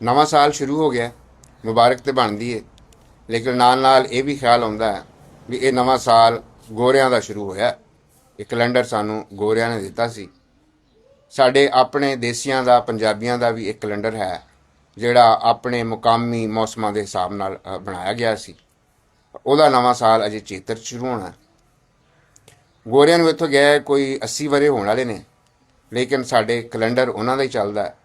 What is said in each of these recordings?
ਨਵਾਂ ਸਾਲ ਸ਼ੁਰੂ ਹੋ ਗਿਆ, ਮੁਬਾਰਕ ਤੇ ਬਣਦੀ ਏ। ਲੇਕਿਨ ਨਾਲ ਨਾਲ ਇਹ ਵੀ ਖਿਆਲ ਆਉਂਦਾ ਹੈ ਵੀ ਇਹ ਨਵਾਂ ਸਾਲ ਗੋਰਿਆਂ ਦਾ ਸ਼ੁਰੂ ਹੋਇਆ। ਇਹ ਕੈਲੰਡਰ ਸਾਨੂੰ ਗੋਰਿਆਂ ਨੇ ਦਿੱਤਾ ਸੀ। ਸਾਡੇ ਆਪਣੇ ਦੇਸੀਆਂ ਦਾ, ਪੰਜਾਬੀਆਂ ਦਾ ਵੀ ਇੱਕ ਕੈਲੰਡਰ ਹੈ, ਜਿਹੜਾ ਆਪਣੇ ਮੁਕਾਮੀ ਮੌਸਮਾਂ ਦੇ ਹਿਸਾਬ ਨਾਲ ਬਣਾਇਆ ਗਿਆ ਸੀ। ਉਹਦਾ ਨਵਾਂ ਸਾਲ ਅਜੇ ਚੇਤਰ 'ਚ ਸ਼ੁਰੂ ਹੋਣਾ ਗੋਰਿਆਂ ਨੂੰ ਇੱਥੋਂ ਗਿਆ ਕੋਈ 80 ਵਰੇ ਹੋਣ ਵਾਲੇ ਨੇ, ਲੇਕਿਨ ਸਾਡੇ ਕੈਲੰਡਰ ਉਹਨਾਂ ਦਾ ਹੀ ਚੱਲਦਾ ਹੈ।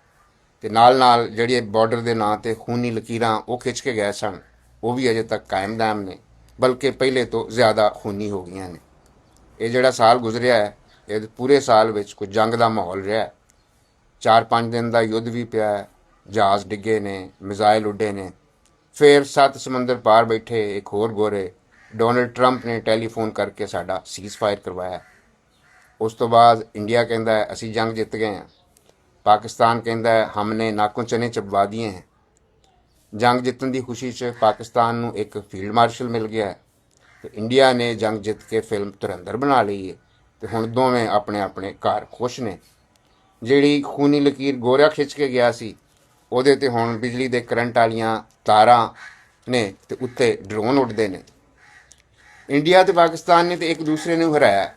ਤੇ ਨਾਲ ਨਾਲ ਜਿਹੜੇ ਬਾਰਡਰ ਦੇ ਨਾਂ ਤੇ ਖੂਨੀ ਲਕੀਰਾਂ ਉਹ ਖਿੱਚ ਕੇ ਗਏ ਸਨ ਉਹ ਵੀ ਅਜੇ ਤੱਕ ਕਾਇਮ ਦਾਮ ਨੇ ਬਲਕਿ ਪਹਿਲੇ ਤੋਂ ਜ਼ਿਆਦਾ ਖੂਨੀ ਹੋ ਗਈਆਂ ਨੇ। ਇਹ ਜਿਹੜਾ ਸਾਲ ਗੁਜ਼ਰਿਆ ਹੈ ਇਹ ਪੂਰੇ ਸਾਲ ਵਿੱਚ ਕੋਈ ਜੰਗ ਦਾ ਮਾਹੌਲ ਰਿਹਾ ਹੈ। ਚਾਰ ਪੰਜ ਦਿਨ ਦਾ ਯੁੱਧ ਵੀ ਪਿਆ ਹੈ, ਜਹਾਜ਼ ਡਿੱਗੇ ਨੇ ਮਿਜ਼ਾਈਲ ਉੱਡੇ ਨੇ। ਫਿਰ ਸੱਤ ਸਮੁੰਦਰ ਪਾਰ ਬੈਠੇ ਇੱਕ ਹੋਰ ਗੋਰੇ ਡੋਨਲਡ ਟਰੰਪ ਨੇ ਟੈਲੀਫੋਨ ਕਰਕੇ ਸਾਡਾ ਸੀਜ਼ਫਾਇਰ ਕਰਵਾਇਆ। ਉਸ ਤੋਂ ਬਾਅਦ ਇੰਡੀਆ ਕਹਿੰਦਾ ਅਸੀਂ ਜੰਗ ਜਿੱਤ ਗਏ ਹਾਂ। ਪਾਕਿਸਤਾਨ ਕਹਿੰਦਾ ਹੈ, ਹਮਨੇ ਨਾਕੋਂ ਚਨੇ ਚਬਵਾ ਦਿਏ हैं ਜੰਗ ਜਿੱਤਣ ਦੀ ਖੁਸ਼ੀ 'ਚ ਪਾਕਿਸਤਾਨ ਨੂੰ ਇੱਕ ਫੀਲਡ ਮਾਰਸ਼ਲ ਮਿਲ ਗਿਆ ਹੈ ਤੇ ਇੰਡੀਆ ਨੇ ਜੰਗ ਜਿੱਤ ਕੇ ਫਿਲਮ ਤੁਰੰਦਰ ਬਣਾ ਲਈ ਹੈ ਤੇ ਹੁਣ ਦੋਵੇਂ ਆਪਣੇ ਆਪਣੇ ਘਰ ਖੁਸ਼ ਨੇ। ਜਿਹੜੀ ਖੂਨੀ ਲਕੀਰ ਗੋਰਿਆ ਖਿੱਚ ਕੇ ਗਿਆ ਸੀ, ਉਹਦੇ ਤੇ ਹੁਣ ਬਿਜਲੀ ਦੇ ਕਰੰਟ ਵਾਲੀਆਂ ਤਾਰਾਂ ਨੇ ਤੇ ਉੱਤੇ ਡਰੋਨ ਉੱਡਦੇ ਨੇ। ਇੰਡੀਆ ਤੇ ਪਾਕਿਸਤਾਨ ਨੇ ਤੇ ਇੱਕ ਦੂਸਰੇ ਨੂੰ ਹਰਾਇਆ।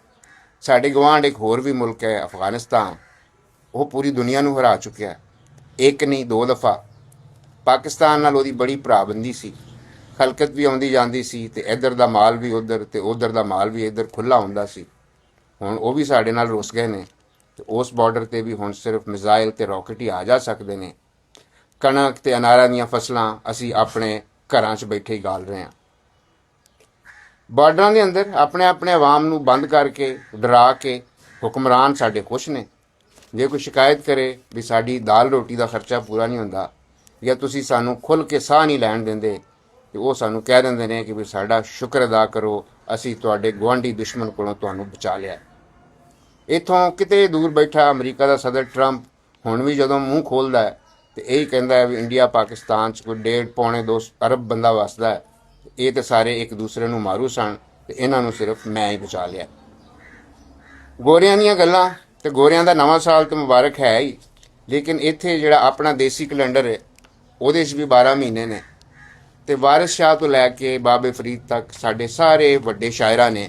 ਸਾਡੇ ਗਵਾਂਢ ਇੱਕ ਹੋਰ ਵੀ ਮੁਲਕ ਹੈ, ਅਫਗਾਨਿਸਤਾਨ। ਉਹ ਪੂਰੀ ਦੁਨੀਆ ਨੂੰ ਹਰਾ ਚੁੱਕਿਆ ਹੈ। ਇੱਕ ਨਹੀਂ, ਦੋ ਦਫਾ। ਪਾਕਿਸਤਾਨ ਨਾਲ ਉਹਦੀ ਬੜੀ ਭਰਾਬੰਦੀ ਸੀ। ਖਲਕਤ ਵੀ ਆਉਂਦੀ ਜਾਂਦੀ ਸੀ ਤੇ ਇੱਧਰ ਦਾ ਮਾਲ ਵੀ ਉੱਧਰ ਤੇ ਉੱਧਰ ਦਾ ਮਾਲ ਵੀ ਇੱਧਰ ਖੁੱਲਾ ਹੁੰਦਾ ਸੀ। ਹੁਣ ਉਹ ਵੀ ਸਾਡੇ ਨਾਲ ਰੁੱਸ ਗਏ ਨੇ ਤੇ ਉਸ ਬਾਰਡਰ ਤੇ ਵੀ ਹੁਣ ਸਿਰਫ ਮਿਜ਼ਾਈਲ ਤੇ ਰਾਕਟ ਹੀ ਆ ਜਾ ਸਕਦੇ ਨੇ। ਕਣਕ ਤੇ ਅਨਾਰਾਂ ਦੀਆਂ ਫਸਲਾਂ ਅਸੀਂ ਆਪਣੇ ਘਰਾਂ 'ਚ ਬੈਠੇ ਹੀ ਗਾਲ ਰਹੇ ਹਾਂ। ਬਾਰਡਰਾਂ ਦੇ ਅੰਦਰ ਆਪਣੇ ਆਪਣੇ ਆਵਾਮ ਨੂੰ ਬੰਦ ਕਰਕੇ, ਡਰਾ ਕੇ ਹੁਕਮਰਾਨ ਸਾਡੇ ਖੁਸ਼ ਨੇ। ਜੇ ਕੋਈ ਸ਼ਿਕਾਇਤ ਕਰੇ ਵੀ ਸਾਡੀ ਦਾਲ ਰੋਟੀ ਦਾ ਖਰਚਾ ਪੂਰਾ ਨਹੀਂ ਹੁੰਦਾ ਜਾਂ ਤੁਸੀਂ ਸਾਨੂੰ ਖੁੱਲ ਕੇ ਸਾਹ ਨਹੀਂ ਲੈਣ ਦਿੰਦੇ, ਤੇ ਉਹ ਸਾਨੂੰ ਕਹਿ ਦਿੰਦੇ ਨੇ ਕਿ ਵੀ ਸਾਡਾ ਸ਼ੁਕਰ ਅਦਾ ਕਰੋ, ਅਸੀਂ ਤੁਹਾਡੇ ਗੁਆਂਢੀ ਦੁਸ਼ਮਣ ਕੋਲੋਂ ਤੁਹਾਨੂੰ ਬਚਾ ਲਿਆ। ਇਥੋਂ ਕਿਤੇ ਦੂਰ ਬੈਠਾ ਅਮਰੀਕਾ ਦਾ ਸਦਰ ਟਰੰਪ ਹੁਣ ਵੀ ਜਦੋਂ ਮੂੰਹ ਖੋਲਦਾ ਹੈ, ਤੇ ਇਹ ਕਹਿੰਦਾ ਹੈ ਵੀ ਇੰਡੀਆ ਪਾਕਿਸਤਾਨ ਚ ਕੋਈ ਡੇਢ ਪੌਣੇ 2 ਅਰਬ ਬੰਦਾ ਵਸਦਾ ਹੈ ਇਹ ਤੇ ਸਾਰੇ ਇੱਕ ਦੂਸਰੇ ਨੂੰ ਮਾਰੂ ਸਨ, ਤੇ ਇਹਨਾਂ ਨੂੰ ਸਿਰਫ ਮੈਂ ਹੀ ਬਚਾ ਲਿਆ। ਗੋਰਿਆਂ ਦੀਆਂ ਗੱਲਾਂ ਤੇ ਗੋਰਿਆਂ ਦਾ ਨਵਾਂ ਸਾਲ ਤੇ ਮੁਬਾਰਕ ਹੈ ਹੀ। ਲੇਕਿਨ ਇੱਥੇ ਜਿਹੜਾ ਆਪਣਾ ਦੇਸੀ ਕੈਲੰਡਰ ਹੈ, ਉਹਦੇ 'ਚ ਵੀ 12 ਮਹੀਨੇ ਨੇ। ਤੇ ਵਾਰਿਸ ਸ਼ਾਹ ਤੋਂ ਲੈ ਕੇ ਬਾਬੇ ਫਰੀਦ ਤੱਕ ਸਾਡੇ ਸਾਰੇ ਵੱਡੇ ਸ਼ਾਇਰਾਂ ਨੇ,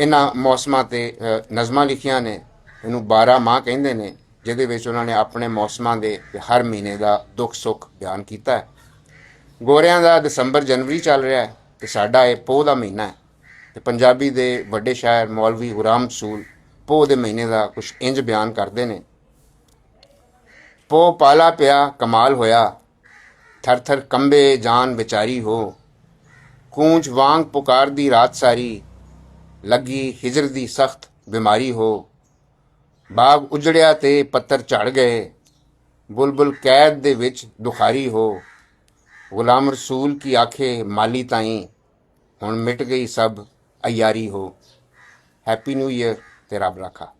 ਇਹਨਾਂ ਮੌਸਮਾਂ ਤੇ ਨਜ਼ਮਾਂ ਲਿਖੀਆਂ ਨੇ। ਇਹਨੂੰ 12 ਮਾਹ ਕਹਿੰਦੇ ਨੇ, ਜਿਹਦੇ ਵਿੱਚ ਉਹਨਾਂ ਨੇ ਆਪਣੇ ਮੌਸਮਾਂ ਦੇ ਤੇ ਹਰ ਮਹੀਨੇ ਦਾ ਦੁੱਖ ਸੁੱਖ ਬਿਆਨ ਕੀਤਾ ਹੈ। ਗੋਰਿਆਂ ਦਾ ਦਸੰਬਰ ਜਨਵਰੀ ਚੱਲ ਰਿਹਾ ਹੈ ਤੇ ਸਾਡਾ ਇਹ ਪੋਹ ਦਾ ਮਹੀਨਾ ਹੈ। ਤੇ ਪੰਜਾਬੀ ਦੇ ਵੱਡੇ ਸ਼ਾਇਰ ਮੌਲਵੀ ਗੁਰਾਮ ਸੂਲ ਪੋਹ ਦੇ ਮਹੀਨੇ ਦਾ ਕੁਝ ਇੰਜ ਬਿਆਨ ਕਰਦੇ ਨੇ। ਪੋ ਪਾਲਾ ਪਿਆ, ਕਮਾਲ ਹੋਇਆ। ਥਰ ਥਰ ਕੰਬੇ ਜਾਨ ਵਿਚਾਰੀ ਹੋ। ਕੂੰਜ ਵਾਂਗ ਪੁਕਾਰਦੀ ਰਾਤ ਸਾਰੀ। ਲੱਗੀ ਹਿਜਰ ਦੀ ਸਖਤ ਬਿਮਾਰੀ ਹੋ। ਬਾਗ ਉਜੜਿਆ ਤੇ ਪੱਤਰ ਝੜ ਗਏ। ਬੁਲਬੁਲ ਕੈਦ ਦੇ ਵਿੱਚ ਦੁਖਾਰੀ ਹੋ। ਗੁਲਾਮ ਰਸੂਲ ਕੀ ਆਖੇ ਮਾਲੀ ਤਾਈ। ਹੁਣ ਮਿਟ ਗਈ ਸਭ ਅਯਾਰੀ ਹੋ। Happy new year terá pra.